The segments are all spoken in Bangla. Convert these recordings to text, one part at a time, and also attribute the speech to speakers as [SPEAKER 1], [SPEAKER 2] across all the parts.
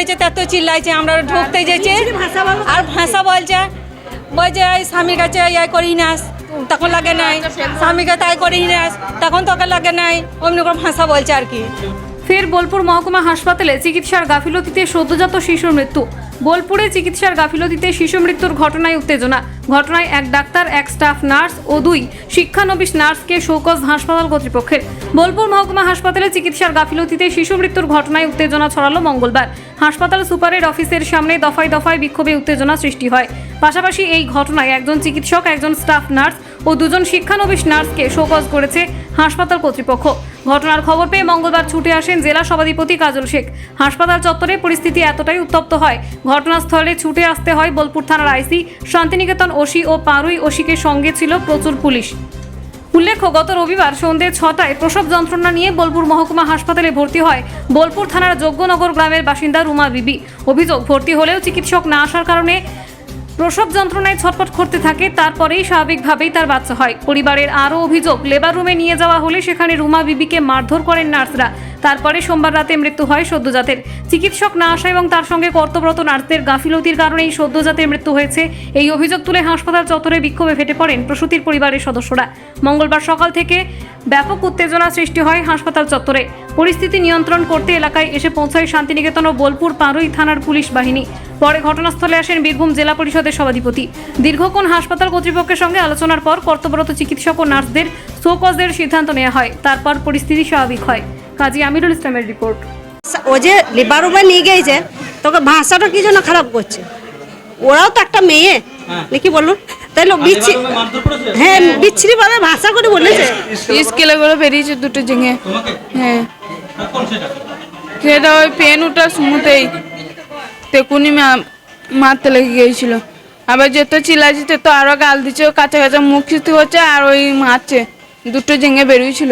[SPEAKER 1] বেরিয়েছে তার তো চিল্লাইছে আমরা ঢুকতে যেছে। আর ভাষা বলছে বলছে এই স্বামীর কাছে ইয়ে করি নাস তখন লাগে নাই। স্বামীকে তাই করি নাস তখন তোকে লাগে নাই। অমনি করে ভাষা বলছে আর কি।
[SPEAKER 2] ফের বোলপুর মহকুমা হাসপাতালে চিকিৎসার গাফিলতিতে সদ্যজাত শিশুর মৃত্যু। বোলপুরে চিকিৎসার গাফিলতিতে শিশু মৃত্যুর ঘটনায় উত্তেজনা। ঘটনায় এক ডাক্তার, এক স্টাফ নার্স ও দুই শিক্ষানবিশ নার্সকে শোকজ হাসপাতাল কর্তৃপক্ষের। বোলপুর মহকুমা হাসপাতালে চিকিৎসার গাফিলতিতে শিশু মৃত্যুর ঘটনায় উত্তেজনা ছড়ালো মঙ্গলবার। হাসপাতাল সুপারের অফিসের সামনে দফায় দফায় বিক্ষোভে উত্তেজনা সৃষ্টি হয়। পাশাপাশি এই ঘটনায় একজন চিকিৎসক, একজন স্টাফ নার্স ও দুজন শিক্ষানবিশ নার্সকে শোকজ করেছে হাসপাতাল কর্তৃপক্ষ। ঘটনার খবর পেয়ে মঙ্গলবার ছুটে আসেন জেলা সভাধিপতি কাজল শেখ। হাসপাতাল চত্বরে পরিস্থিতি এতটাই উত্তপ্ত হয়, ঘটনাস্থলে ছুটে আসতে হয় বোলপুর থানার আইসি। শান্তিনিকেতন ওসি ও পারুই ওসিকে সঙ্গে ছিল প্রচুর পুলিশ। উল্লেখ্য, গত রবিবার সন্ধ্যে ছটায় প্রসব যন্ত্রণা নিয়ে বোলপুর মহকুমা হাসপাতালে ভর্তি হয় বোলপুর থানার যজ্ঞনগর গ্রামের বাসিন্দা রুমা বিবি। অভিযোগ, ভর্তি হলেও চিকিৎসক না আসার কারণে প্রসব যন্ত্রণায় ছটফট করতে থাকে, তারপরেই স্বাভাবিকভাবেই তার বাচ্চা হয়। পরিবারের আরও অভিযোগ, লেবার রুমে নিয়ে যাওয়া হলে সেখানে রুমা বিবিকে মারধর করেন নার্সরা। তারপরে সোমবার রাতে মৃত্যু হয় সদ্যজাতের। চিকিৎসক না আসা এবং তার সঙ্গে কর্তব্যরত নার্সদের গাফিলতির কারণে এই সদ্যজাতের মৃত্যু হয়েছে। এই অভিযোগ তুলে হাসপাতাল চত্বরে বিক্ষোভে ফেটে পড়েন প্রসূতির পরিবারের সদস্যরা। মঙ্গলবার সকাল থেকে ব্যাপক উত্তেজনা সৃষ্টি হয় হাসপাতাল চত্বরে। পরিস্থিতি নিয়ন্ত্রণ করতে এলাকায় এসে পৌঁছায় শান্তিনিকেতন ও বোলপুর পারুই থানার পুলিশ বাহিনী। পরে ঘটনাস্থলে আসেন বীরভূম জেলা পরিষদের সভাধিপতি। দীর্ঘক্ষণ হাসপাতাল কর্তৃপক্ষের সঙ্গে আলোচনার পর কর্তব্যরত চিকিৎসক ও নার্সদের শোকজের সিদ্ধান্ত নেওয়া হয়। তারপর পরিস্থিতি স্বাভাবিক হয়। কাজী আমিরুল ইসলামের রিপোর্ট
[SPEAKER 3] ও যে লিবার রুমে নিয়ে গিয়েছে তোকে ভাষাটা কি জন্য খারাপ করছে? ওরাও তো একটা মেয়ে। নাকি বলুন? তাইলে বিচ্ছি হ্যাঁ বিচ্ছিরি ভাবে ভাষা করে বলেছে।
[SPEAKER 4] স্কেলে করে বেরিয়েছে দুটো জেঙে
[SPEAKER 5] তোমাকে?
[SPEAKER 4] হ্যাঁ।
[SPEAKER 5] সেটা?
[SPEAKER 4] ওই পেন ওঠার সময়তেই তেকুনি মা- মারতে লেগে গিয়েছিল। আবার যেত চিল্লাচ্ছে তে তো আরও গাল দিচ্ছে কাঁচা কাঁচা মুখ হচ্ছে আর ওই মারছে। দুটো জেঙে বেরিয়েছিল।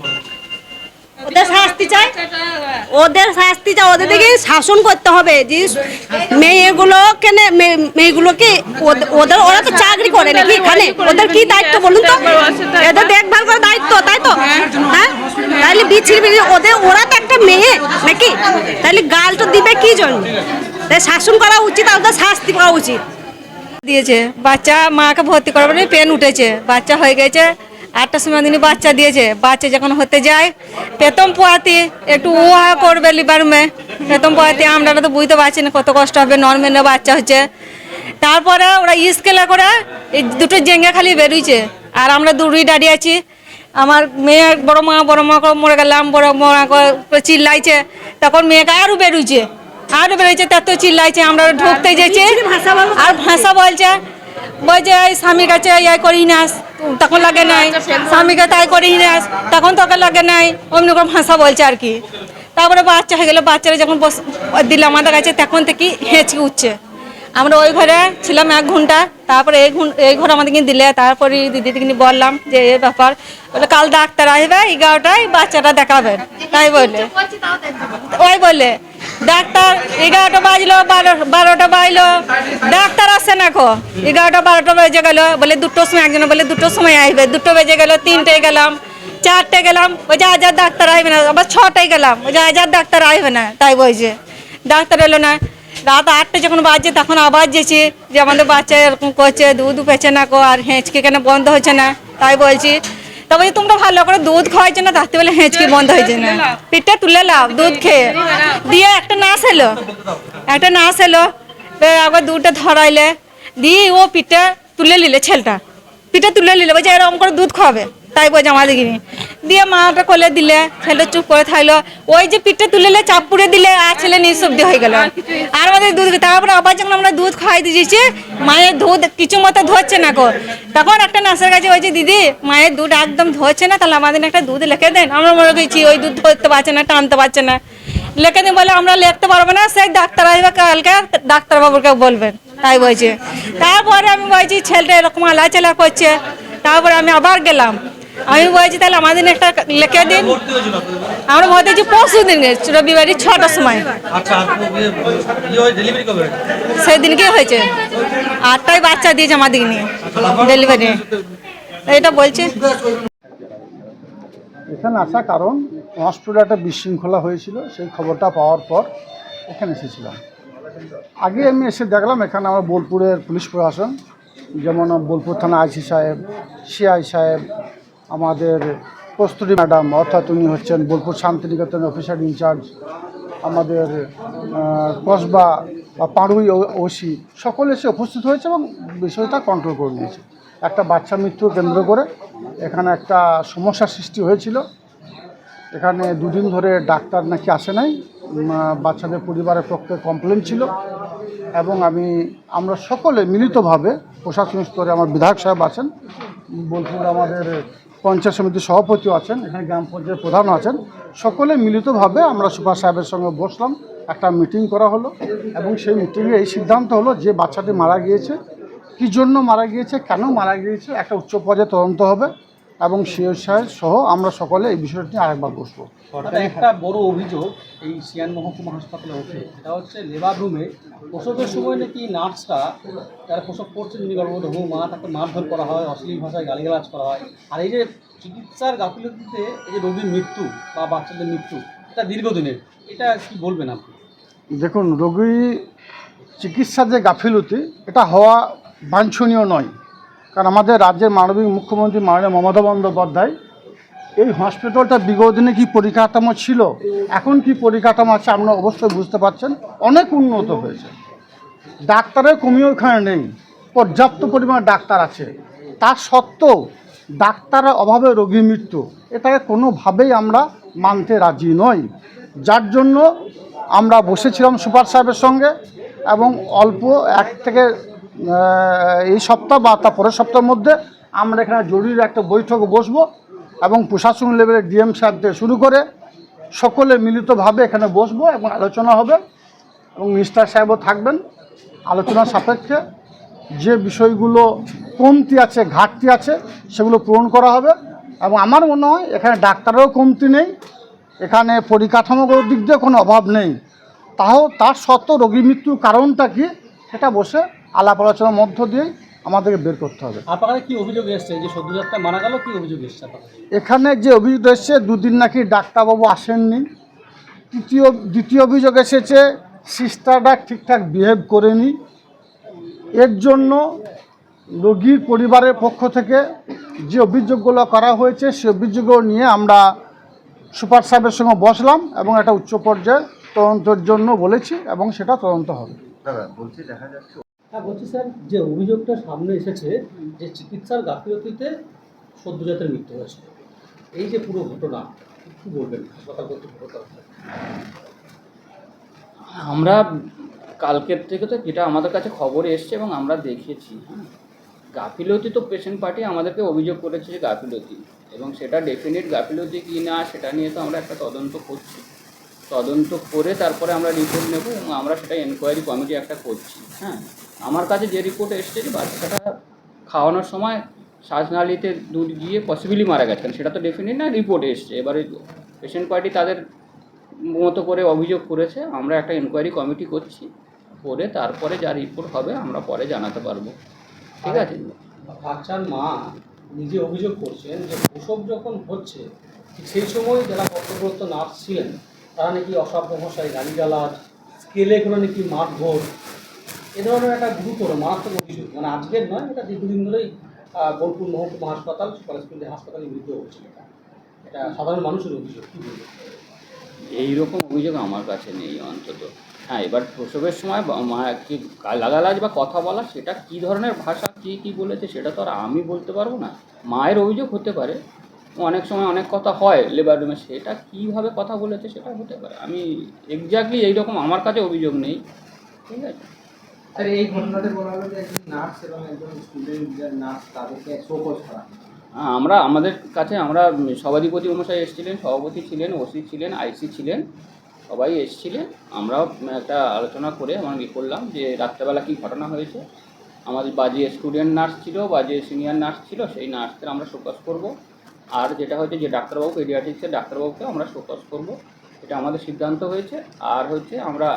[SPEAKER 5] বলেন?
[SPEAKER 3] ওদের শাস্তি চাই। ওদের শাস্তি চাই। শাসন করতে হবে। যে মেয়েগুলো ওদের ওরা তো চাকরি করে ওদের কি দায়িত্ব বলুন তো? দায়িত্ব, তাই তো? হ্যাঁ? তাহলে ওদের ওরা তো একটা মেয়ে নাকি? তাহলে গালটা দিবে কি শাসন করা উচিত আর ওদের শাস্তি পাওয়া উচিত।
[SPEAKER 1] দিয়েছে। বাচ্চা মাকে ভর্তি করার পরে পেন উঠেছে। বাচ্চা হয়ে গেছে আটটার সময় দিনই বাচ্চা দিয়েছে। বাচ্চা যখন হতে যায়, প্রথম পোয়াতি একটু উহা করবে লিবার মে। প্রথম পোয়াতি আমরা তো বুঝতে পারছি না কত কষ্ট হবে নর্মেলে বাচ্চা হচ্ছে। তারপরে ওরা স্কেলে করে এই দুটো জেঙ্গে খালি বেরিয়েছে আর আমরা দূরই দাঁড়িয়ে আছি। আমার মেয়ে বড় মা বড় মা করে মরে গেলাম, বড় মা চিল্লাইছে। তখন মেয়েকে আরও বেরোইছে। আরও বেরোইছে তার তো চিল্লাইছে আমরা ঢুকতে যেছি আর ভাষা বলছে বলছে এই স্বামীর কাছে ইয়ে করি না তখন লাগে নাই। স্বামীকে তাই করি না তখন তোকে লাগে নাই। অমনি করে ভাষা বলছে আর কি। তারপরে বাচ্চা হয়ে গেলো বাচ্চারা যখন বস দিল আমাদের কাছে তখন থেকে হেঁচকে উঠছে। আমরা ওই ঘরে ছিলাম এক ঘণ্টা তারপরে এই ঘুন এই ঘরে আমাদেরকে দিলে তারপরে দিদিকে বললাম যে এ ব্যাপার। বলে কাল ডাক্তার আসবে এগারোটায় বাচ্চাটা দেখাবেন তাই বলে। ওই বলে ডাক্তার, এগারোটা বাজলো, বারো, বারোটা বাজলো। ডাক্তার আসছে না খো এগারোটা, বারোটা বেজে গেল, বলে দুটোর সময় একজন বলে দুটোর সময় আসবে দুটো বেজে গেল তিনটে গেলাম চারটে গেলাম, ওই যে আজার ডাক্তার আসবে না, আবার ছটায় গেলাম, ওই যে আজার ডাক্তার আসবে না, তাই বলছে। ডাক্তার এলো না, রাত আটটা যখন বাজছে, তখন আবার যেছি যে আমাদের বাচ্চা এরকম করছে, দুধ পেছে না কো, আর হেঁচকি কেন বন্ধ হচ্ছে না, তাই বলছি। তবে যদি তোমরা ভালো করে দুধ খাওয়াইছো না তাতে বলে হেঁচকি বন্ধ হয়েছে না। পিঠটা তুলে লাও দুধ খেয়ে। দিয়ে একটা নাচ এলো। একটা নাচ এলো। আবার দুধটা ধরাইলে। দিয়ে ও পিঠটা তুলে নিলে ছেলেটা। পিঠটা তুলে নিলে বলছে এরকম করে দুধ খাওয়াবে। তাই বলছে আমাদের কিনে দিয়ে মাটা কোলে দিলে, ছেলে চুপ করে থাকল ওই যে পিঠটা তুলে নিলে চাপ পুড়ে দিলে, আর ছেলে নিঃশব্দ হয়ে গেল। আর আমাদের দুধ তারপরে আবার যখন আমরা দুধ খাওয়াই দিয়েছি, মায়ের দুধ কিছু মতো ধরছে না গো। তখন একটা নার্সের কাছে ওই যে দিদি, মায়ের দুধ একদম ধরছে না, তাহলে আমাদের একটা দুধ লিখে দেন। আমরা মনে করছি ওই দুধ ধরতে পারছে না, টানতে পারছে না। লিখে দিন বলে, আমরা লিখতে পারব না, সেই ডাক্তার আসবে কালকে, ডাক্তারবাবুকে বলবেন। তাই বলছে। তারপরে আমি বলছি, ছেলেটা এরকম আলাচালা করছে। তারপরে আমি আবার গেলাম। আমি বলছি তাহলে আমাদের একটা লিখে দিন।
[SPEAKER 5] ভর্তি
[SPEAKER 1] আমরা মধ্যে যে পরশু দিন রবিবারই ছটার সময়।
[SPEAKER 5] আচ্ছা আর ইয়ে হয় ডেলিভারি কবে হয়?
[SPEAKER 1] সেই দিনকে হয়েছে। আটটাই বাচ্চা দিয়েছে আমাদের নিয়ে ডেলিভারি এটা বলছে।
[SPEAKER 6] এখানে আসা কারণ হসপিটালে একটা বিশৃঙ্খলা হয়েছিল সেই খবরটা পাওয়ার পর এখানে এসেছিলাম। আগে আমি এসে দেখলাম এখানে আমার বোলপুরের পুলিশ প্রশাসন যেমন বোলপুর থানা আইসি সাহেব সিআই সাহেব আমাদের কস্তুরী ম্যাডাম, অর্থাৎ উনি হচ্ছেন বোলপুর শান্তিনিকেতন অফিসার ইনচার্জ আমাদের কসবা বা পাড়ুই ওসি, সকলে এসে উপস্থিত হয়েছে এবং বিষয়টা কন্ট্রোল করে নিয়েছে একটা বাচ্চা মৃত্যু কেন্দ্র করে এখানে একটা সমস্যার সৃষ্টি হয়েছিল। এখানে দুদিন ধরে ডাক্তার নাকি আসে নাই বাচ্চাদের পরিবারের পক্ষে কমপ্লেন ছিল এবং আমি, আমরা সকলে মিলিতভাবে প্রশাসনিক স্তরে আমার বিধায়ক সাহেব আছেন, বোলপুর আমাদের পঞ্চায়েত সমিতির সভাপতিও আছেন, এখানে গ্রাম পঞ্চায়েত প্রধানও আছেন। সকলে মিলিতভাবে আমরা সুপার সাহেবের সঙ্গে বসলাম, একটা মিটিং করা হলো এবং সেই মিটিংয়ে এই সিদ্ধান্ত হলো যে বাচ্চাটি মারা গিয়েছে। কী জন্য মারা গিয়েছে, কেন মারা গিয়েছে, একটা উচ্চ পর্যায়ে তদন্ত হবে। এবং সিও সাহেব সহ আমরা সকলে এই বিষয়টি নিয়ে আরেকবার বসবো।
[SPEAKER 5] একটা বড় অভিযোগ এই সিয়ান মহকুমা হাসপাতালে ওঠে সেটা হচ্ছে লেবার রুমে প্রসবের সময় নাকি নার্সরা যারা প্রসব করছে যিনি গর্ভবতী হবু মা তাকে মারধর করা হয় অশ্লীল ভাষায় গালিগালাজ করা হয়। আর এই যে চিকিৎসার গাফিলতিতে এই যে রোগীর মৃত্যু বা বাচ্চাদের মৃত্যু এটা দীর্ঘদিনের। এটা কি বলবেন আপনি?
[SPEAKER 6] দেখুন রোগী চিকিৎসার যে গাফিলতি এটা হওয়া বাঞ্ছনীয় নয়। কারণ আমাদের রাজ্যের মানবিক মুখ্যমন্ত্রী মাননীয় মমতা বন্দ্যোপাধ্যায়, এই হসপিটালটা বিগত দিনে কী পরিকাঠামো ছিল? এখন কি পরিকাঠামো আছে আপনারা অবশ্যই বুঝতে পারছেন। অনেক উন্নত হয়েছে। ডাক্তারের কমিও এখানে নেই। পর্যাপ্ত পরিমাণ ডাক্তার আছে। তা সত্ত্বেও ডাক্তারের অভাবে রোগী মৃত্যু, এটাকে কোনোভাবেই আমরা মানতে রাজি নই। যার জন্য আমরা বসেছিলাম সুপার সাহেবের সঙ্গে এবং অল্প এক থেকে এই সপ্তাহ বা তার পরের সপ্তাহের মধ্যে আমরা এখানে জরুরি একটা বৈঠক বসব এবং প্রশাসন লেভেলের ডিএম সাহেব থেকে শুরু করে সকলে মিলিতভাবে এখানে বসবো এবং আলোচনা হবে এবং মিনিস্টার সাহেবও থাকবেন আলোচনা সাপেক্ষে। যে বিষয়গুলো কমতি আছে, ঘাটতি আছে, সেগুলো পূরণ করা হবে এবং আমার মনে হয় এখানে ডাক্তারেরও কমতি নেই, এখানে পরিকাঠামোগত দিক দিয়ে কোনো অভাব নেই। তাও তার সত্ত্বেও রোগী মৃত্যুর কারণটা কি সেটা বসে আলাপ আলোচনার মধ্য দিয়ে আমাদেরকে বের করতে হবে।
[SPEAKER 5] আপনার কি অভিযোগ এসছে? যে সদ্যযাত্রা মারা গেল কি অভিযোগ এসছে
[SPEAKER 6] এখানে যে অভিযোগ এসছে দুদিন নাকি ডাক্তারবাবু আসেননি। তৃতীয় দ্বিতীয় অভিযোগ এসেছে সিস্টাররা ঠিকঠাক বিহেভ করেনি। এর জন্য রোগীর পরিবারের পক্ষ থেকে যে অভিযোগগুলো করা হয়েছে সে অভিযোগগুলো নিয়ে আমরা সুপার সাহেবের সঙ্গে বসলাম এবং একটা উচ্চ পর্যায়ে তদন্তের জন্য বলেছি এবং সেটা তদন্ত হবে।
[SPEAKER 5] হ্যাঁ বলছি স্যার, যে অভিযোগটা সামনে এসেছে যে চিকিৎসার গাফিলতিতে সদ্যজাতের মৃত্যু হয়েছে। এই যে পুরো ঘটনা, কি বলবেন? হাসপাতাল কর্তৃপক্ষ
[SPEAKER 7] আমরা কালকের থেকে তো যেটা আমাদের কাছে খবর এসছে এবং আমরা দেখেছি হ্যাঁ। গাফিলতি তো পেশেন্ট পার্টি আমাদেরকে অভিযোগ করেছে যে গাফিলতি, এবং সেটা ডেফিনেট গাফিলতি কি না সেটা নিয়ে তো আমরা একটা তদন্ত করছি। তদন্ত করে তারপরে আমরা রিপোর্ট নেব এবং আমরা সেটা এনকোয়ারি কমিটি একটা করছি হ্যাঁ। আমার কাছে যে রিপোর্ট এসছে যে বাচ্চাটা খাওয়ানোর সময় শ্বাসনালীতে দুধ গিয়ে পসিবিলি মারা গেছেন সেটা তো ডেফিনেট না রিপোর্ট এসছে। এবারে পেশেন্ট পার্টি তাদের মতো করে অভিযোগ করেছে, আমরা একটা এনকোয়ারি কমিটি করছি, করে তারপরে যা রিপোর্ট হবে আমরা পরে জানাতে পারব। ঠিক আছে?
[SPEAKER 5] বাচ্চার মা নিজে অভিযোগ করছেন যে প্রসব যখন হচ্ছে সেই সময় যারা কর্তব্যরত নার্স ছিলেন তারা নাকি অসভ্য ভাষায় গালিগালাজ, স্কেলে কোনো নাকি মারধর, এ ধরনের একটা গুরুতর, মারাত্মক অভিযোগ। মানে আজকের নয়, এটা দীর্ঘদিন ধরেই বোলপুর মহকুমা হাসপাতাল স্পেশালিটি হাসপাতালের বিরুদ্ধে হচ্ছে এটা। সাধারণ মানুষের অভিযোগ, কী বলব?
[SPEAKER 7] এইরকম অভিযোগ আমার কাছে নেই অন্তত। হ্যাঁ এবার প্রসবের সময় মা, কি গালাগালাজ বা কথা বলা, সেটা কী ধরনের ভাষা, কী কী বলেছে, সেটা তো আর আমি বলতে পারব না। মায়ের অভিযোগ হতে পারে অনেক সময় অনেক কথা হয় লেবার রুমে সেটা কীভাবে কথা বলেছে সেটা হতে পারে। আমি এক্স্যাক্টলি এইরকম আমার কাছে অভিযোগ নেই ঠিক আছে?
[SPEAKER 8] স্যার এই ঘটনাতে বলা হলো যে একজন নার্স এবং একজন স্টুডেন্ট নার্স তাদেরকে শোকজ করা
[SPEAKER 7] আমরা আমাদের কাছে আমরা সভাধিপতি মশাই এসেছিলেন সভাপতি ছিলেন ওসি ছিলেন আইসি ছিলেন সবাই এসেছিলেন। আমরাও একটা আলোচনা করে আমরা ইয়ে করলাম যে রাত্রেবেলা কী ঘটনা হয়েছে। আমাদের বা যে স্টুডেন্ট নার্স ছিল বা যে সিনিয়র নার্স ছিল সেই নার্সদের আমরা ফোকাস করব। আর যেটা হচ্ছে যে ডাক্তারবাবু পেডিয়াট্রিক্সের ডাক্তারবাবুকে আমরা ফোকাস করব। এটা আমাদের সিদ্ধান্ত হয়েছে। আর হচ্ছে আমরা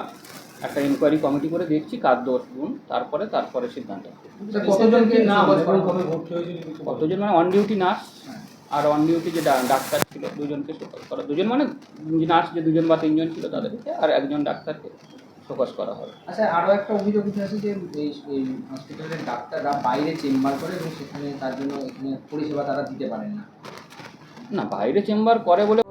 [SPEAKER 7] একটা ইনকোয়ারি কমিটি করে দেখছি কার দোষ গুণ তারপরে তারপরে সিদ্ধান্ত।
[SPEAKER 8] কতজনকে
[SPEAKER 5] বলবেন?
[SPEAKER 7] কতজন মানে অন ডিউটি নার্স আর অন ডিউটি যে ডাক্তার ছিল দুজনকে শোকজ করা দুজন মানে নার্স যে দুজন বা তিনজন ছিল তাদেরকে আর একজন ডাক্তারকে শোকজ করা হবে
[SPEAKER 8] আচ্ছা আরও একটা অভিযোগ উঠে আছে যে এই এই হসপিটালের ডাক্তাররা বাইরে চেম্বার করে এবং সেখানে তার জন্য এখানে পরিষেবা তারা দিতে পারেন না।
[SPEAKER 7] না বাইরে চেম্বার করে বলে